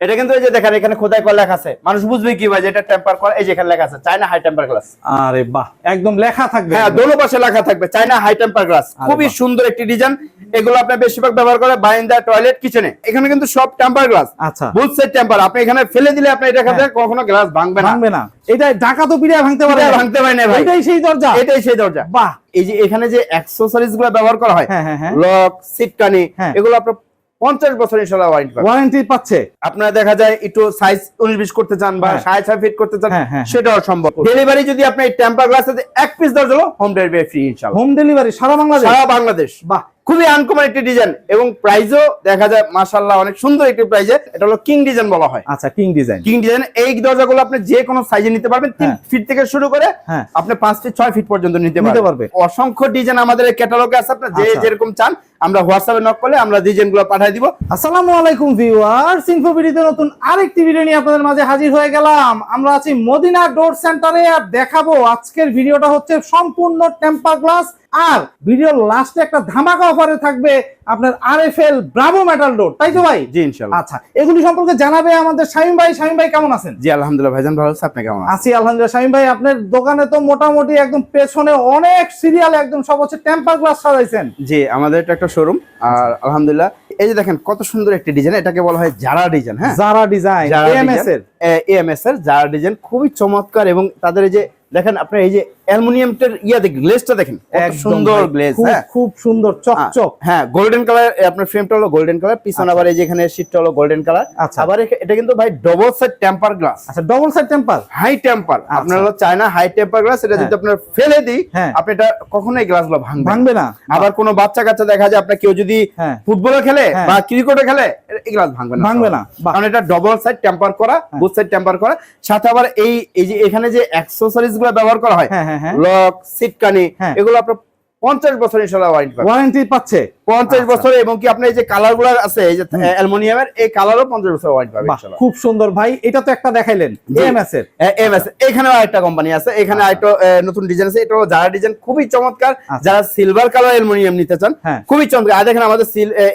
এটা কিন্তু এই যে দেখেন এখানে খোদাই করা লেখা আছে। মানুষ বুঝবে কি ভাই যে এটা টেম্পার করা এই যে এখানে লেখা আছে চায়না হাই টেম্পার গ্লাস আরে বাহ একদম লেখা থাকবে। হ্যাঁ দোনো পাশে লেখা থাকবে চায়না হাই টেম্পার গ্লাস খুবই সুন্দর একটি ডিজাইন এগুলো আপনি বেশিরভাগ ব্যবহার করে বাইন্দা টয়লেট কিচেনে এখানে কিন্তু সব টেম্পার গ্লাস আচ্ছা। বুথ সাইড টেম্পার আপনি এখানে ফেলে দিলে আপনি এটা খাতে কখনো গ্লাস ভাঙবে না। ভাঙবে না। এটা ঢাকা তো পিড়িয়া ভাঙতে পারে ভাঙতে পারে না ভাই। এটাই সেই দরজা। এটাই সেই দরজা। বাহ। এই যে এখানে যে অ্যাক্সেসরিজগুলো ব্যবহার করা হয় হ্যাঁ হ্যাঁ হ্যাঁ। লক সিটকানি হ্যাঁ। এগুলো আপনার পঞ্চাশ বছর ইনশাল্লাহ ওয়ারেন্টি ওয়ারেন্টি পাচ্ছে। আপনার দেখা যায় একটু সাইজ উনিশ বিশ করতে চান বা হ্যাঁ। সাড়ে ছয় ফিট করতে চান হ্যাঁ, হ্যাঁ, সেটাও সম্ভব। ডেলিভারি যদি আপনি টেম্পার গ্লাস এক পিস দরজা হোম ডেলিভারি ফ্রি ইনশাল্লাহ। হোম ডেলিভারি সারা বাংলাদেশ? সারা বাংলাদেশ। বাহ খুবই আনকমন একটি ডিজাইন এবং প্রাইসও দেখা যায় মাশাল্লাহ অনেক সুন্দর একটি প্রাইজে এটা হলো কিং ডিজাইন বলা হয়। আচ্ছা কিং ডিজাইন কিং ডিজাইন এই দরজাগুলো আপনি যে কোনো সাইজে নিতে পারবেন। তিন হ্যাঁ। ফিট থেকে শুরু করে হ্যাঁ। আপনি পাঁচ ফিট ছয় ফিট পর্যন্ত নিতে পারবেন। অসংখ্য ডিজাইন আমাদের ক্যাটালগে আছে। আপনার যে আচ্ছা। যেরকম চান আমরা হোয়াটসঅ্যাপে নক করলে আমরা ডিজাইনগুলো পাঠিয়ে দিব। আসসালামু আলাইকুম ভিউয়ার্স ইনফোভিডিতে নতুন আরেকটি ভিডিও নিয়ে আপনাদের মাঝে হাজির হয়ে গেলাম। আমরা আছি মদিনা ডোর সেন্টারে আর দেখাবো আজকের ভিডিওটা হচ্ছে সম্পূর্ণ টেম্পার গ্লাস আর ভিডিওর লাস্টে একটা ধামাকা অফারে থাকবে আপনার R F L bravo metal door তাই তো ভাই? জি ইনশাল্লাহ আচ্ছা এগুলি সম্পর্কে জানাবে আমাদের শামিম ভাই। শামিম ভাই কেমন আছেন? জি আলহামদুলিল্লাহ ভাইজান ভালো আছে আপনি কেমন আছেন? আছি আলহামদুলিল্লাহ। শামিম ভাই আপনার দোকানে তো মোটামুটি একদম পেছনে অনেক সিরিয়াল একদম সব হচ্ছে টেম্পার গ্লাস সাজাইছেন। জি আমাদের এটা একটা শোরুম আর আলহামদুলিল্লাহ এই যে দেখেন কত সুন্দর একটি ডিজাইন এটাকে বলা হয় জারা ডিজাইন হ্যাঁ? যারা ডিজাইন যারা এমএস এর। এএমএস এর জারা ডিজাইন খুবই চমৎকার এবং তাদের এই যে দেখেন আপনার এই যে অ্যালুমিনিয়ামটার ইয়া দেখেন গ্লেজটা দেখেন সুন্দর গ্লেজ খুব- হ্যাঁ সুন্দর চকচক হ্যাঁ গোল্ডেন কালার আপনার ফ্রেমটা হলো গোল্ডেন কালার পিছনে আচ্ছা। আবার এই যে এখানে শীটটা হলো গোল্ডেন কালার আচ্ছা। আবার এটা কিন্তু ভাই ডবল সাইড টেম্পার গ্লাস আচ্ছা double side temper high temper. আপনার হলো চায়না হাই টেম্পার গ্লাস এটা যদি হ্যাঁ। আপনার ফেলে দিই হ্যাঁ। আপনি এটা কখনোই গ্লাসগুলো ভাঙবে ভাঙবে না আবার কোনো বাচ্চা কাচ্চা দেখা যায় আপনার কেউ যদি। ফুটবলে খেলে। বা ক্রিকেটে খেলে এই গ্লাস ভাঙবে না ভাঙবে না। কারণ এটা ডবল সাইড টেম্পার করা। বুথ সাইড টেম্পার করা সাথে আবার এই এই যে এখানে যে অ্যাক্সেসরিজগুলো ব্যবহার করা হ্যাঁ হ্যাঁ লক সিটকানি হ্যাঁ। এগুলো আপনার পঞ্চাশ বছর ইনশাল্লাহ ওয়ারেন্টি ওয়ারেন্টি পাচ্ছে। পঞ্চাশ আচ্ছা। বছর এবং কি আপনার এই যে কালারগুলো আছে এই যে অ্যালুমিনিয়ামের এই কালারও পঞ্চাশ বছর ওয়ারেন্টি পাবেন বাহ, ইনশাল্লাহ খুব সুন্দর। ভাই এটা তো একটা দেখাইলেন। এমএস এর। এমএস এখানেও আরেকটা কোম্পানি আছে এখানে আরেকটা নতুন ডিজাইন আছে এটাও যারা ডিজাইন খুবই চমৎকার আচ্ছা। যারা সিলভার কালার অ্যালুমিনিয়াম নিতে চান হ্যাঁ। খুবই চমৎকার। আর দেখেন আমাদের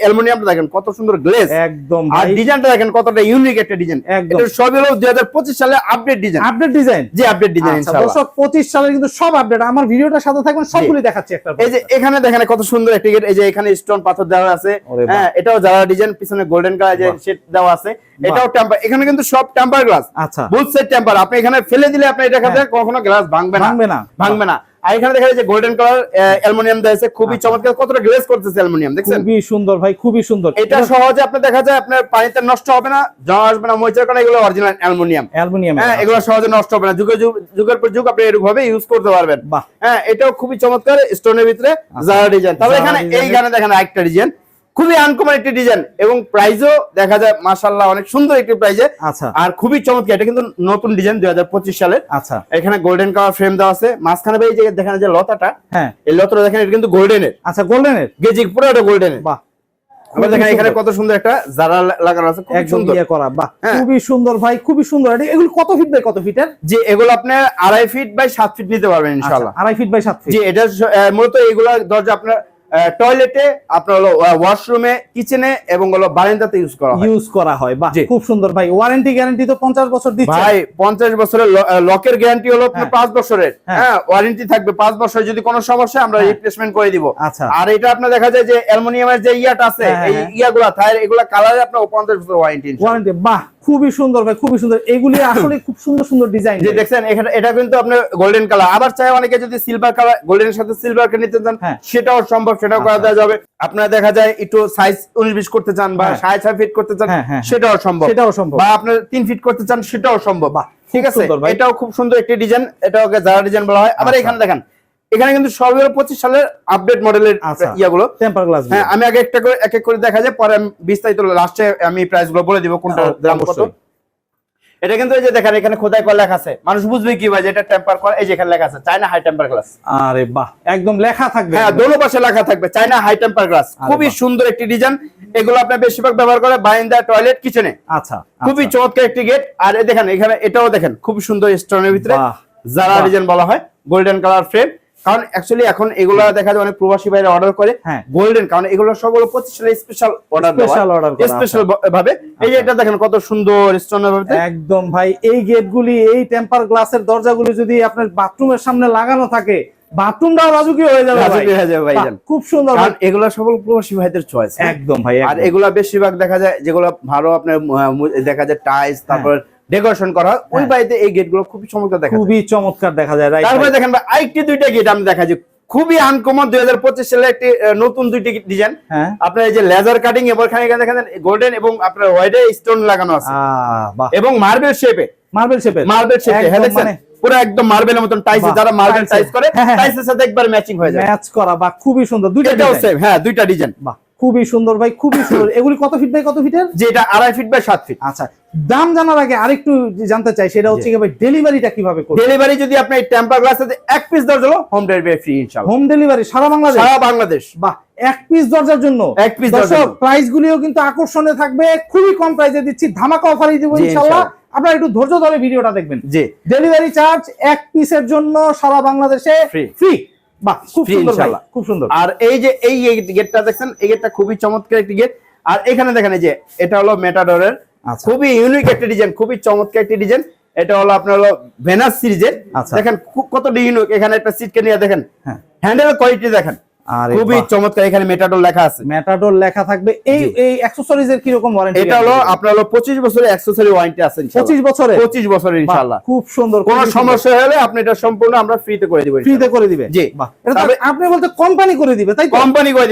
অ্যালুমিনিয়ামটা দেখেন কত সুন্দর গ্লেজ একদম আর ডিজাইনটা দেখেন কতটা ইউনিক একটা ডিজাইন একদম। এটা সবই হলো দুই হাজার পঁচিশ সালে আপডেট ডিজাইন আপডেট ডিজাইন জি আপডেট ডিজাইন আচ্ছা ইনশাআল্লাহ। দর্শক 25 সালের কিন্তু সব আপডেট আমার ভিডিওটার সাথে থাকবেন সবগুলি দেখাচ্ছি একটা এই যে এখানে দেখেন কত সুন্দর একটি গেট এই যে এখানে স্টোন পাথর দেওয়া আছে। হ্যাঁ এটাও যারা ডিজাইন পিছনে গোল্ডেন কালার যে সেট দেওয়া আছে এটাও টেম্পার এখানে কিন্তু সব টেম্পার গ্লাস আচ্ছা। বুথ সাইড টেম্পার আপনি এখানে ফেলে দিলে আপনি এটা খাতে কখনো গ্লাস ভাঙবে না। ভাঙবে না। ভাঙবে না। আর এখানে দেখা যাচ্ছে গোল্ডেন কালার অ্যালুমিনিয়াম খুবই আচ্ছা। চমৎকার। কতটা গ্লেজ করতেছে অ্যালুমিনিয়াম দেখছেন? খুবই সুন্দর ভাই খুবই সুন্দর। এটা সহজে আপনি দেখা যায় আপনার পানিতে নষ্ট হবে না জমা আসবে না কারণে এগুলো অরিজিনাল অ্যালুমিনিয়াম অ্যালুমিনিয়াম হ্যাঁ এগুলো সহজে নষ্ট হবে না। যুগে যুগের পর যুগ আপনি এরকম ভাবে ইউজ করতে পারবেন। হ্যাঁ এটাও খুবই চমৎকার স্টোনের ভিতরে জারা ডিজাইন তবে এখানে এইখানে দেখেন একটা ডিজাইন খুবই আনকমন একটি ডিজাইন এবং প্রাইসও দেখা যায় মাশাআল্লাহ অনেক সুন্দর একটি প্রাইজে আচ্ছা। আর খুবই চমৎকার এটা কিন্তু নতুন ডিজাইন দুই হাজার পঁচিশ সালের আচ্ছা। এখানে গোল্ডেন কালার ফ্রেম দেওয়া আছে। মাঝখানে ভাই এই যে দেখেন যে লতাটা হ্যাঁ। এই লতাটা দেখেন এটা কিন্তু গোল্ডেনের আচ্ছা গোল্ডেনের গেজিক পুরো এটা গোল্ডেনের বাহ। আবার দেখেন এখানে কত সুন্দর একটা জারা লাগানো আছে খুব সুন্দর। ইয়ে করা বাহ। হ্যাঁ। খুবই সুন্দর ভাই খুবই সুন্দর। এগুলো কত ফিট বাই কত ফিটের যে এগুলো আপনি আড়াই ফিট বাই সাত ফিট নিতে পারবেন আচ্ছা, আড়াই ফিট বাই সাত ফিট জি এটা মূলত এগুলা দরজা আপনার টয়লেটে আপনার হলো ওয়াশরুমে কিচেনে এবং হলো বারান্দাতে ইউজ করা হয়। ইউজ করা হয় বাহ খুব সুন্দর। ভাই ওয়ারেন্টি গ্যারান্টি তো পঞ্চাশ বছর দিচ্ছে। ভাই পঞ্চাশ বছরের লকের গ্যারান্টি হলো আপনার হ্যাঁ। পাঁচ বছরের। হ্যাঁ। হ্যাঁ ওয়ারেন্টি থাকবে পাঁচ বছর যদি কোনো সমস্যা আমরা হ্যাঁ। রিপ্লেসমেন্ট করে দিব। আচ্ছা। আর এটা আপনার দেখা যায় যে অ্যালুমিনিয়ামের যে ইয়াটা আছে হ্যাঁ, এই হ্যাঁ। ইয়াগুলা থাই এগুলা কালারে আপনার পঞ্চাশ বছর ওয়ারেন্টি ওয়ারেন্টি বাহ খুবই সুন্দর ভাই খুবই সুন্দর এগুলি আসলে খুব সুন্দর সুন্দর ডিজাইন যে দেখছেন এটা কিন্তু আপনার গোল্ডেন কালার আবার চাই অনেকে যদি সিলভার কালার গোল্ডেনের সাথে সিলভার কে নিতে চান হ্যাঁ। সেটাও সম্ভব সেটাও করা আচ্ছা। দেওয়া যাবে আপনারা দেখা যায় একটু সাইজ উনিশ বিশ করতে চান বা হ্যাঁ। সাড়ে ছয় ফিট করতে চান হ্যাঁ। সেটাও সম্ভব সেটাও সম্ভব বা আপনার তিন ফিট করতে চান সেটাও সম্ভব বাহ, ঠিক আছে এটাও খুব সুন্দর একটি ডিজাইন এটাও যারা ডিজাইন বলা হয় আবার আচ্ছা। এখানে দেখেন এখানে কিন্তু সব হলো পঁচিশ সালের আপডেট মডেলের আচ্ছা। ইয়াগুলো। টেম্পার গ্লাস হ্যাঁ আমি আগে একটা করে এক এক করে দেখা যায় পরে আমি বিস্তারিত লাস্টে আমি প্রাইসগুলো বলে দিব কোনটা হ্যাঁ, দাম কত। এটা কিন্তু এই যে দেখেন এখানে খোদাই করা লেখা আছে। মানুষ বুঝবে কি ভাই এটা টেম্পার করা এই যে এখানে লেখা আছে চায়না হাই টেম্পার গ্লাস আরে বাহ একদম লেখা থাকবে। হ্যাঁ দোনো পাশে লেখা থাকবে চায়না হাই টেম্পার গ্লাস খুবই সুন্দর একটি ডিজাইন এগুলো আপনি বেশিরভাগ ব্যবহার করে বারান্দা টয়লেট কিচেনে আচ্ছা খুবই। চমৎকার একটি গেট আর এই দেখেন এখানে এটাও দেখেন খুব সুন্দর স্টোনের ভিতরে। যারা। ডিজাইন বলা হয় গোল্ডেন কালার ফ্রেম কারণ অ্যাকচুয়ালি এখন এগুলা দেখা যায় অনেক প্রবাসী ভাইরা অর্ডার করে হ্যাঁ। গোল্ডেন কারণ এগুলো সবগুলো পঁচিশ সালে স্পেশাল অর্ডার order করা, স্পেশাল ভাবে। এই যে এটা দেখেন কত সুন্দর স্টোন ভাবে। একদম ভাই এই গেটগুলি এই টেম্পার গ্লাসের দরজাগুলি যদি আপনার বাথরুমের সামনে লাগানো থাকে বাথরুমটাও হয়ে যাবে। রাজকীয় হয়ে যাবে ভাইজান। খুব সুন্দর ভাই। কারণ এগুলো সকল প্রবাসী ভাইদের চয়েস একদম ভাই আর এগুলা বেশিরভাগ দেখা যায় যেগুলো ভালো আপনার দেখা যায় টাইলস তারপর ডেকোরেশন করা ওই হ্যাঁ। বাড়িতে এই গেটগুলো খুবই চমৎকার দেখা খুবই চমৎকার দেখা যায় তারপরে দেখেন ভাই আরেকটি দুইটা গেট আমি দেখা যায় খুবই আনকমন দুই হাজার পঁচিশ সালে একটি নতুন দুইটি ডিজাইন হ্যাঁ। আপনার এই যে লেজার কাটিং এবং এখানে দেখেন গোল্ডেন এবং আপনার হোয়াইটে স্টোন লাগানো আছে। এবং মার্বেল শেপে মার্বেল শেপে মার্বেল শেপে হ্যাঁ একদম দেখছেন? মানে পুরো একদম মার্বেলের মতন টাইস যারা মার্বেল টাইস করে হ্যাঁ, হ্যাঁ। টাইসের সাথে একবার ম্যাচিং হয়ে যায়। ম্যাচ করা বা খুবই সুন্দর। দুইটা সেম হ্যাঁ দুইটা ডিজাইন বাহ। খুবই সুন্দর ভাই খুবই সুন্দর। এগুলি কত ফিট বাই কত ফিটের যে এটা আড়াই ফিট বাই সাত ফিট আচ্ছা দাম জানার আগে আরেকটু জানতে চাই সেটা হচ্ছে কি ভাই ডেলিভারিটা কীভাবে করবে ডেলিভারি যদি আপনি টেম্পার গ্লাসে এক পিস দরজা হোম ডেলিভারি ফ্রি ইনশাআল্লাহ। হোম ডেলিভারি সারা বাংলাদেশ? সারা বাংলাদেশ। বাহ এক পিস দরজার জন্য? এক পিস দরজার জন্য। প্রাইস গুলিও কিন্তু আকর্ষণীয় থাকবে খুবই কম প্রাইসে দিচ্ছি ধামাকা অফারই দিব ইনশাআল্লাহ। আপনারা একটু ধৈর্য ধরে ভিডিওটা দেখবেন। জি। ডেলিভারি চার্জ এক পিসের জন্য সারা বাংলাদেশে Free। ফ্রি বাহ খুব সুন্দর খুব সুন্দর। আর এই যে এই গেটটা দেখছেন এই গেটটা খুবই চমৎকার একটি গেট। আর এখানে দেখেন এই যে এটা হলো মেটাডোরের আচ্ছা। খুবই ইউনিক একটা ডিজাইন খুবই চমৎকার একটি ডিজাইন এটা হলো আপনার হলো ভেনাস সিরিজের আচ্ছা। দেখেন খুব কত ইউনিক এখানে একটা সিটকে নিয়ে দেখেন। হ্যাঁ। হ্যান্ডেল কোয়ালিটি দেখেন। খুবই চমৎকার এখানে মেটাডোর লেখা আছে। মেটাডোর লেখা থাকবে। এই এই অ্যাকসেসরিজ এর কি রকম ওয়ারেন্টি এটা হলো আপনার হলো পঁচিশ বছরের অ্যাক্সেসরি ওয়ারেন্টি আছে পঁচিশ বছরে পঁচিশ বছরের ইনশাল্লাহ খুব সুন্দর কোন সমস্যা হলে আপনি এটা সম্পূর্ণ আমরা ফ্রিতে করে দিব ফ্রিতে করে দিবে? জি। এটা আপনি বলতে কোম্পানি করে দিবে তাই কোম্পানি করে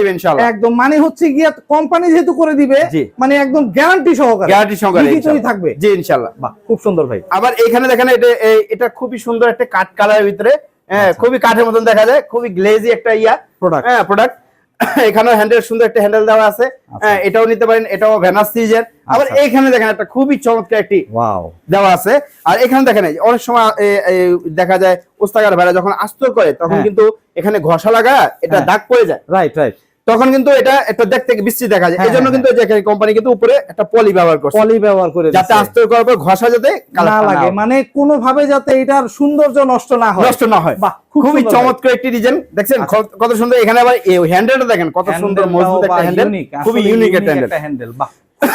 একদম মানে হচ্ছে গিয়ে কোম্পানি যেহেতু করে দিবে। মানে একদম গ্যারান্টি সহকারে। গ্যারান্টি সহকারে লিখিতই থাকবে। জি ইনশাল্লাহ বাহ খুব সুন্দর ভাই। আবার এখানে দেখেন এটা এটা খুবই সুন্দর একটা কাঠ কালারের ভিতরে হ্যাঁ, আচ্ছা। খুবই কাঠের মতন দেখা যায় খুবই গ্লেজি একটা ইয়া। প্রোডাক্ট হ্যাঁ প্রোডাক্ট এখানেও হ্যান্ডেল সুন্দর একটা হ্যান্ডেল দেওয়া আছে। হ্যাঁ, এটাও নিতে পারেন এটাও ভ্যানাস সিজের আবার এখানে এইখানে দেখেন একটা খুবই চমৎকার একটি ওয়াও দেওয়া আছে। আর এখানে দেখেন অনেক সময় দেখা যায় ওস্তাগার ভাইরা যখন আস্তর করে তখন হ্যাঁ। কিন্তু এখানে ঘষা লাগা এটা হ্যাঁ। দাগ পড়ে যায়। রাইট রাইট তখন কিন্তু এটা একটা দেখতে বিশ্রী দেখা যায়। হ্যাঁ, এই জন্য হ্যাঁ, কিন্তু যে কোম্পানি কিন্তু উপরে একটা পলি ব্যবহার করছে। পলি ব্যবহার করে যাতে। আস্তর করার পর ঘষা যাতে না লাগে। মানে কোনো ভাবে যাতে এটার সৌন্দর্য নষ্ট না হয়। নষ্ট না হয়। খুবই চমৎকার একটি ডিজাইন দেখছেন আচ্ছা। কত- সুন্দর। এখানে আবার হ্যান্ডেলটা দেখেন কত সুন্দর মজবুত একটা হ্যান্ডেল খুবই ইউনিক একটা হ্যান্ডেল বাহ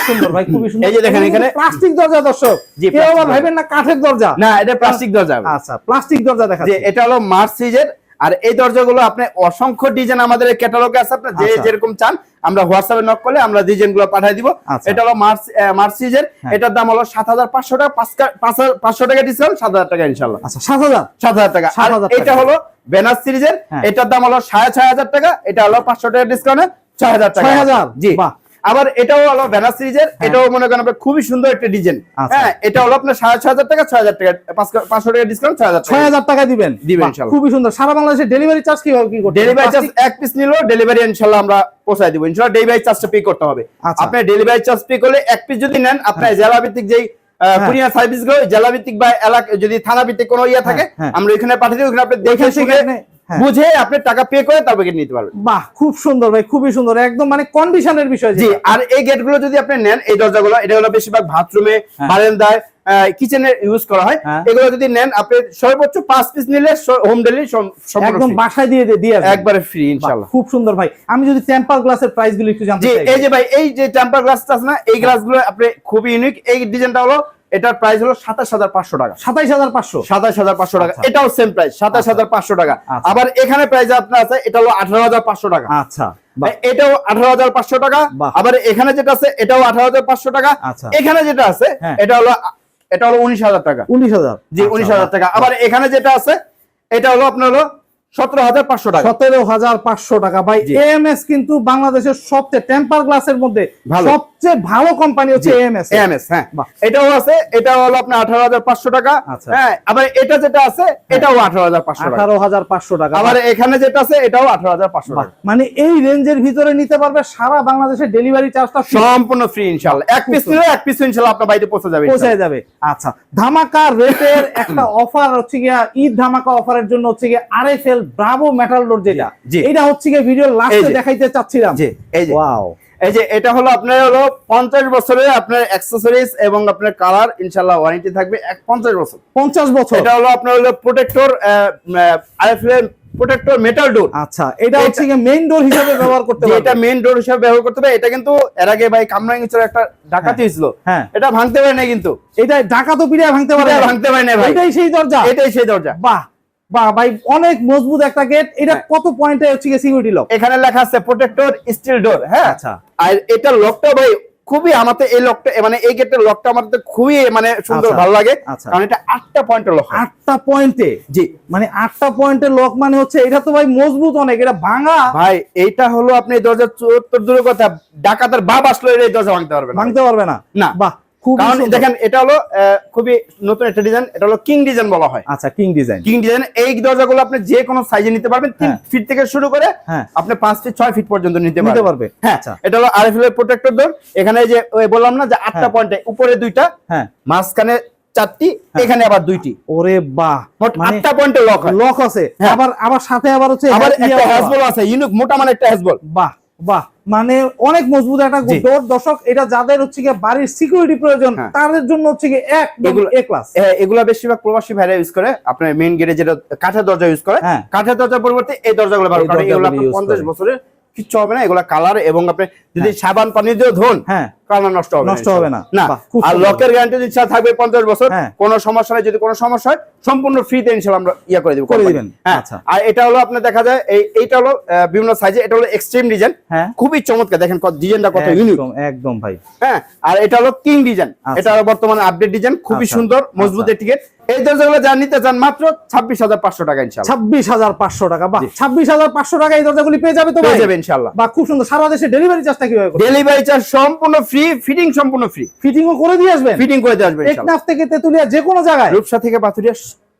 সুন্দর ভাই খুবই সুন্দর এই যে দেখেন এখানে- প্লাস্টিক দরজা দর্শক। জি, কেউ আবার ভাবেন না কাঠের দরজা। না এটা প্লাস্টিক দরজা। আচ্ছা প্লাস্টিক দরজা দেখা এটা হলো মার্চ সিরিজের আর এই দরজাগুলো আপনি অসংখ্য ডিজাইন আমাদের ক্যাটালগে আছে আপনি যে আচ্ছা। যেরকম চান আমরা হোয়াটসঅ্যাপে নক করলে আমরা ডিজাইনগুলো পাঠিয়ে দিব আচ্ছা। এটা হলো মার্চ মার্চ সিরিজের হ্যাঁ। এটার দাম হলো সাত হাজার পাঁচশো টাকা হাজার- পাঁচশো টাকা ডিসকাউন্ট সাত হাজার টাকা ইনশাল্লাহ আচ্ছা সাত হাজার সাত হাজার টাকা আর এটা হলো বেনাস সিরিজের। এটার দাম হলো সাড়ে ছয় হাজার টাকা এটা হলো পাঁচশো টাকা ডিসকাউন্টে ছয় হাজার টাকা 6,000 জি বাহ। আবার এটাও হলো বেনাস সিরিজের এটাও মনে করেন আপনার খুবই সুন্দর একটা ডিজাইন। আচ্ছা। হ্যাঁ এটা হলো আপনার সাড়ে ছয় হাজার টাকা ছয় হাজার টাকা পাঁচশো টাকা ডিসকাউন্ট ছয় হাজার টাকা। ছয় হাজার টাকা দিবেন। দিবেন খুবই সুন্দর। সারা বাংলাদেশে ডেলিভারি চার্জ কীভাবে কি করতে ডেলিভারি চার্জ এক পিস নিল ডেলিভারি ইনশাল্লাহ আমরা পৌঁছায় দিব। ইনশাল্লাহ ডেলিভারি চার্জটা পে করতে হবে। আচ্ছা। আপনি ডেলিভারি চার্জ পে করলে এক পিস যদি নেন আপনার জেলা ভিত্তিক যেই কুরিয়ার সার্ভিসগুলো জেলা ভিত্তিক বা এলাকা যদি থানা ভিত্তিক কোনো ইয়ে থাকে হ্যাঁ। আমরা এখানে পাঠিয়ে দিব ওখানে আপনি দেখে ওখান হ্যাঁ। বুঝে আপনি টাকা পে করে তারপরে নিতে পারবেন। বাহ খুব সুন্দর ভাই খুবই সুন্দর। একদম মানে কন্ডিশনের বিষয় জি আর এই গেটগুলো যদি আপনি নেন এই দরজাগুলো এটা হলো বেশিরভাগ বাথরুমে হ্যাঁ। বারান্দায় কিচেনে ইউজ করা হয়। হ্যাঁ। এগুলো যদি নেন আপনি সর্বোচ্চ পাঁচ পিস নিলে হোম ডেলিভারি একদম বাসায় দিয়ে দিয়ে একবারে ফ্রি বাহ, ইনশাল্লাহ খুব সুন্দর ভাই। আমি যদি টেম্পার গ্লাসের প্রাইসগুলো একটু জানতে জি চাই। এই যে ভাই এই যে টেম্পার গ্লাসটা আছে না এই গ্লাসগুলো আপনি খুবই ইউনিক এই ডিজাইনটা হলো এটার প্রাইস হলো সাতাশ হাজার পাঁচশো টাকা। সাতাইশ হাজার পাঁচশো? সাতাশ হাজার পাঁচশো টাকা। আচ্ছা। এটাও সেম প্রাইস সাতাশ হাজার পাঁচশো টাকা। আচ্ছা। আবার এখানে প্রাইস আপনার আছে এটা হলো আঠারো হাজার পাঁচশো টাকা। আচ্ছা। এটাও আঠারো হাজার পাঁচশো টাকা। আবার এখানে যেটা আছে এটাও আঠারো হাজার পাঁচশো টাকা। আচ্ছা। এখানে যেটা আছে হ্যাঁ। এটা হলো এটা হলো উনিশ হাজার টাকা। উনিশ হাজার। জি উনিশ হাজার টাকা। আবার এখানে যেটা আছে এটা হলো আপনার হলো সতেরো হাজার পাঁচশো টাকা। সতেরো হাজার পাঁচশো টাকা। ভাই এএমএস কিন্তু বাংলাদেশের সবচেয়ে টেম্পার গ্লাসের মধ্যে সবচেয়ে ভালো কোম্পানি হচ্ছে এএমএস এএমএস হ্যাঁ। এটাও আছে এটা হলো আপনার আঠারো হাজার পাঁচশো টাকা। আচ্ছা। হ্যাঁ আবার এটা যেটা আছে এটাও আঠারো হাজার পাঁচশো আঠারো হাজার পাঁচশো টাকা। আবার এখানে যেটা আছে এটাও আঠারো হাজার পাঁচশো টাকা। মানে এই রেঞ্জের ভিতরে নিতে পারবে সারা বাংলাদেশের ডেলিভারি চার্জটা সম্পূর্ণ ফ্রি ইনশাল্লাহ এক পিস নিলে এক পিস ইনশাল্লাহ আপনার বাড়িতে পৌঁছে যাবে পৌঁছে যাবে। আচ্ছা ধামাকা রেটের একটা অফার হচ্ছে গিয়া ঈদ ধামাকা অফারের জন্য হচ্ছে গিয়া আরএফএল ব্রাভো মেটাল ডোর যেটা। এটা হচ্ছে গিয়া ভিডিও লাস্টে দেখাইতে চাচ্ছিলাম। জি এই যে। ওয়াও এই যে এটা হলো আপনার হলো পঞ্চাশ বছরের আপনার অ্যাক্সেসরিজ এবং আপনার কালার ইনশাল্লাহ ওয়ারেন্টি থাকবে পঞ্চাশ বছর। পঞ্চাশ বছর। এটা হলো আপনার হলো protector RFL protector metal door আচ্ছা এটা হচ্ছে মেইন ডোর হিসেবে ব্যবহার করতে যে এটা পারবে। মেইন ডোর হিসেবে ব্যবহার করতে হবে এটা কিন্তু এর আগে ভাই কামরাঙ্গিচর একটা ডাকাতি হয়েছিল। হ্যাঁ। এটা ভাঙতে পারে না কিন্তু। এটা ঢাকা তো পিড়িয়া ভাঙতে পারে ভাঙতে পারে না ভাই। এটাই সেই দরজা। এটাই সেই দরজা। বাহ। বাহ ভাই অনেক মজবুত একটা গেট এটা হ্যাঁ। কত পয়েন্টে হচ্ছে সিকিউরিটি লক এখানে লেখা আছে প্রোটেক্টর স্টিল ডোর হ্যাঁ? আচ্ছা। আর এটা লকটা ভাই খুবই আমাদের এই লকটা মানে এই গেটের লকটা আমাদের খুবই মানে সুন্দর আচ্ছা, ভালো লাগে। আচ্ছা। কারণ এটা আটটা পয়েন্টের লক আটটা পয়েন্টে জি। মানে আটটা পয়েন্টের লক মানে হচ্ছে এটা তো ভাই মজবুত অনেক এটা ভাঙা। ভাই এইটা হলো আপনি দরজা চুয়াত্তর দূরের কথা ডাকাতের বাপ আসলে এই দরজা ভাঙতে পারবে ভাঙতে পারবে না? না। বাহ কারণ দেখেন এটা হলো খুবই নতুন একটা ডিজাইন এটা হলো কিং ডিজাইন বলা হয়। আচ্ছা কিং ডিজাইন কিং ডিজাইন এই দরজাগুলো আপনি যে কোনো সাইজে নিতে পারবেন তিন হ্যাঁ। ফিট থেকে শুরু করে হ্যাঁ। আপনি পাঁচ ফিট ছয় ফিট পর্যন্ত নিতে নিতে পারবে। হ্যাঁ আচ্ছা। এটা হলো আরএফএল এর প্রোটেক্টর ডোর এখানে যে ওই বললাম না যে আটটা হ্যাঁ। পয়েন্টে উপরে দুইটা হ্যাঁ। মাঝখানে চারটি এখানে আবার দুইটি। ওরে বাহ মানে আটটা পয়েন্টে লক লক আছে। হ্যাঁ। আবার আবার সাথে আবার হচ্ছে আবার একটা হ্যাজবল আছে ইউনিক মোটা মানে একটা হ্যাজবল বাহ বাহ। মানে অনেক মজবুত একটা। দশক দর্শক এটা যাদের হচ্ছে গিয়ে বাড়ির সিকিউরিটি প্রয়োজন হ্যাঁ। তাদের জন্য হচ্ছে গিয়ে এক এগুলো- এ ক্লাস এগুলা বেশিরভাগ প্রবাসী ভাইরা ইউজ করে আপনার মেইন গেটে যেটা কাঠের দরজা ইউজ করে হ্যাঁ কাঠের দরজার পরিবর্তে এই দরজাগুলো ব্যবহার এই করে এগুলো দরজাগুলো আপনার use পঞ্চাশ করে। বছরের কিচ্ছু হবে না এগুলা কালার এবং আপনি যদি সাবান পানি দিয়েও ধোন হ্যাঁ কালার নষ্ট হবে নষ্ট হবে না। না আর লকের গ্যারান্টি দিচ্ছে থাকবে পঞ্চাশ বছর হ্যাঁ। কোনো সমস্যা নেই যদি কোনো সমস্যা হয় সম্পূর্ণ ফ্রিতে ইনশাল্লাহ আমরা ইয়া করে দিব করে। দিবেন। হ্যাঁ আচ্ছা। আর এটা হলো আপনার দেখা যায় এই এইটা হলো বিভিন্ন সাইজে এটা হলো এক্সট্রিম ডিজাইন হ্যাঁ খুবই চমৎকার দেখেন কত ডিজাইনটা কত ইউনিক একদম ভাই হ্যাঁ আর এটা হলো কিং ডিজাইন আচ্ছা। এটা হলো বর্তমানে আপডেট ডিজাইন খুবই আচ্ছা, সুন্দর মজবুত আচ্ছা। এই দরজাগুলো যা নিতে চান মাত্র ছাব্বিশ হাজার পাঁচশো টাকা ইনশাল্লাহ ছাব্বিশ হাজার পাঁচশো টাকা। বা ছাব্বিশ হাজার পাঁচশো টাকা এই দরজাগুলি পেয়ে যাবে তো পেয়ে যাবে ইনশাল্লাহ বা খুব সুন্দর। সারা দেশে ডেলিভারি চার্জটা কীভাবে ডেলিভারি চার্জ সম্পূর্ণ ফ্রি ফিটিং সম্পূর্ণ ফ্রি ফিটিংও করে দিয়ে আসবে ফিটিং করে দিয়ে আসবে টেকনাফ থেকে তেতুলিয়া যে কোনো জায়গায়। রূপসা থেকে পাথুরিয়া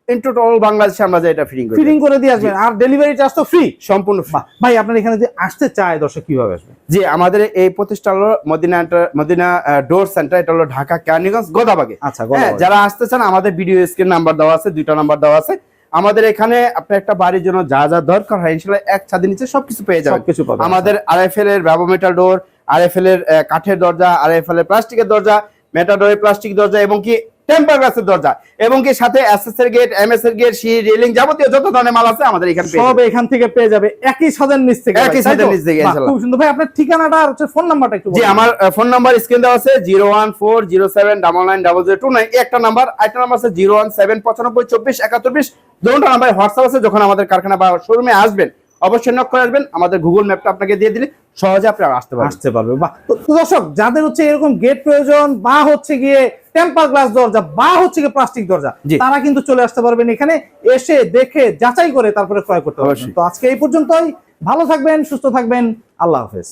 ইন্টু অল বাংলাদেশে আমরা যে এটা ফিটিং করি ফিটিং করে দিয়ে আসবেন। আর ডেলিভারি চার্জ তো ফ্রি সম্পূর্ণ ভাই আপনার এখানে যে আসতে চায় দর্শক কীভাবে আসবে? জি আমাদের এই প্রতিষ্ঠান হলো মদিনা মদিনা ডোর সেন্টার এটা হলো ঢাকা ক্যানিগঞ্জ গোদাবাগে। আচ্ছা হ্যাঁ যারা আসতে চান আমাদের ভিডিও স্ক্রিন নাম্বার দেওয়া আছে দুইটা নাম্বার দেওয়া আছে। আমাদের এখানে আপনার একটা বাড়ির জন্য যা যা দরকার হয় ইনশাল্লাহ এক ছাদের নিচে সবকিছু পেয়ে যাবেন। সবকিছু পাবে আমাদের আরএফএল এর ব্যাবোমেটাল ডোর আরএফএল এর কাঠের দরজা আরএফএল এর প্লাস্টিকের দরজা মেটাডোরের প্লাস্টিক দরজা এবং কি টেম্পার গ্লাসের দরজা এবং কি সাথে এসএস এর গেট এমএস এর গেট সি রেলিং যাবতীয় যত ধরনের মাল আছে আমাদের এখানে পেয়ে সব এখান থেকে পেয়ে যাবে। একই ছাদের নিচ থেকে একই তো? নিচ থেকে, বাহ, ইনশাল্লাহ। খুব সুন্দর। ভাই আপনার ঠিকানাটা আর হচ্ছে ফোন নাম্বারটা একটু জি আমার ফোন নাম্বার স্ক্রিন দেওয়া আছে zero one four zero seven double nine double zero two nine একটা নাম্বার আরেকটা নাম্বার আছে জিরো ওয়ান সেভেন পঁচানব্বই চব্বিশ একাত্তর বিশ। দুটো নাম্বার হোয়াটসঅ্যাপ আছে যখন আমাদের কারখানা বা শোরুমে আসবেন। অবশ্যই নক করে আসবেন। আমাদের গুগল ম্যাপটা আপনাকে দিয়ে দিলে সহজে আপনি আসতে পারবেন। আসতে পারবে। বাহ। তো দর্শক যাদের হচ্ছে এরকম গেট প্রয়োজন বা হচ্ছে গিয়ে টেম্পার গ্লাস দরজা বা হচ্ছে গিয়ে প্লাস্টিক দরজা। তারা কিন্তু চলে আসতে পারবেন এখানে। এসে দেখে যাচাই করে তারপরে ক্রয় করতে পারবেন। তো আজকে এই পর্যন্তই। ভালো থাকবেন সুস্থ থাকবেন। আল্লাহ হাফেজ।